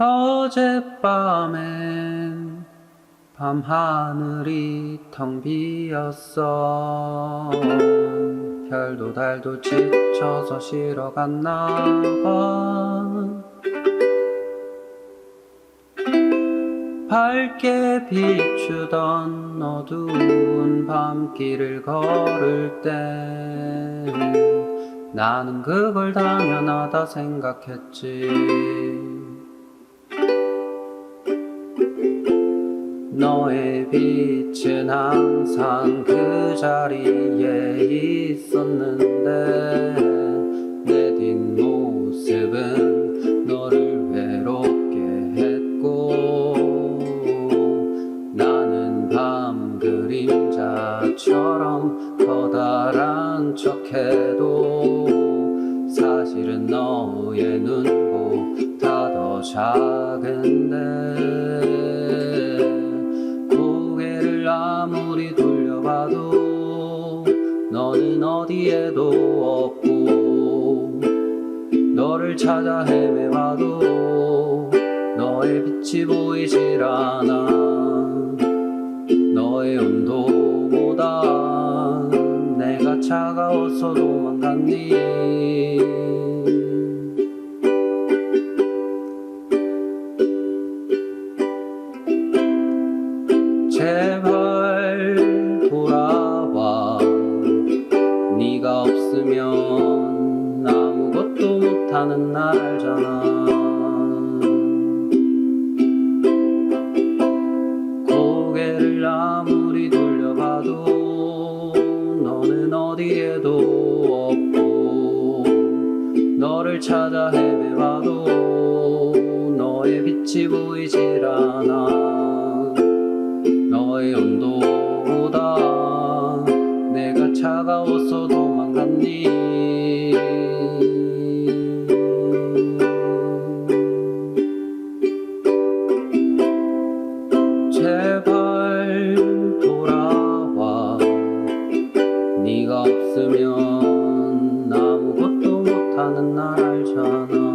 어젯밤엔 밤하늘이 텅 비었어. 별도 달도 지쳐서 쉬러 갔나 봐. 밝게 비추던 어두운 밤길을 걸을 때 나는 그걸 당연하다 생각했지 너의 빛은 항상 그 자리에 있었는데 내 뒷모습은 너를 외롭게 했고 나는 밤 그림자처럼 커다란 척해도 사실은 너의 눈보다 더 작은데 어디에도 없고 너를 찾아 헤매봐도 너의 빛이 보이질 않아. 너의 온도보다 내가 차가워서 도망갔니 제발 네가 없으면 아무것도 못하는 날 알잖아. 고개를 아무리 돌려봐도 너는 어디에도 없고 너를 찾아 헤매봐도 너의 빛이 보이질 않아. 너의 아까워서 도망갔니? 제발 돌아와. 네가 없으면 아무것도 못하는 날 알잖아.